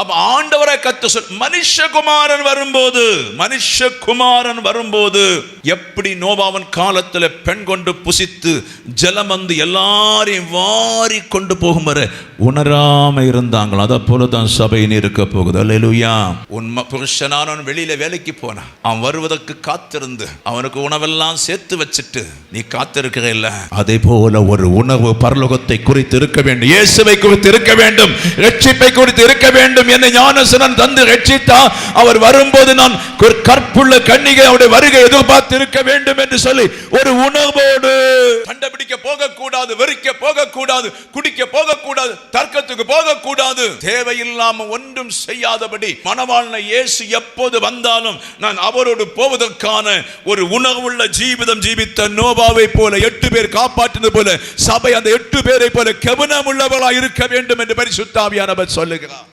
அப்ப ஆண்டவரை கத்த சொல் மனுஷகுமாரன் வரும்போது மனுஷகுமாரன் வரும்போது எப்படி நோபாவன் காலத்துல பெண் கொண்டு புசித்து ஜலம் வந்து எல்லாரையும் வாரி கொண்டு போகும் வரை உணராம இருந்தாங்களோ? அதை போல தான் சபையின் இருக்க போகுது. அல்லேலூயா. உன் புருஷனானவன் வெளியில வேலைக்கு போனான் அவன் வருவதற்கு காத்திருந்து அவனுக்கு உணவெல்லாம் சேர்த்து வச்சுட்டு நீ காத்திருக்கிற இல்ல. அதே போல ஒரு உணவு பரலோகத்தை குறித்து இருக்க வேண்டும். இயேசுவை குறித்து இருக்க வேண்டும். ரட்சிப்பை குறித்து இருக்க வேண்டும். என்னை ஞானசனன் தந்து ரட்சித்தா அவர் வரும்போது நான் ஒரு கற்புள்ள கண்ணிகை அவருடைய வருகை எதிர்பார்த்து இருக்க வேண்டும் என்று சொல்லி ஒரு உணவோடு கண்டுபிடிக்க போகக்கூடாது வெறிக்க போகக்கூடாது குடிக்க போகக்கூடாது தர்க்கத்துக்கு போகக்கூடாது. தேவையில்லாம ஒன்றும் செய்யாதபடி மனவாழ்ன இயேசு எப்போது வந்தாலும் நான் அவரோடு போவதற்கான ஒரு உணர்வுள்ள ஜீவிதம் ஜீவித்த நோபாவை போல எட்டு பேர் காப்பாற்றினது போல சபை அந்த எட்டு பேரை போல கவனம் உள்ளவர்களாக இருக்க வேண்டும் என்று பரிசுத்தாவியானவர் சொல்லுகிறார்.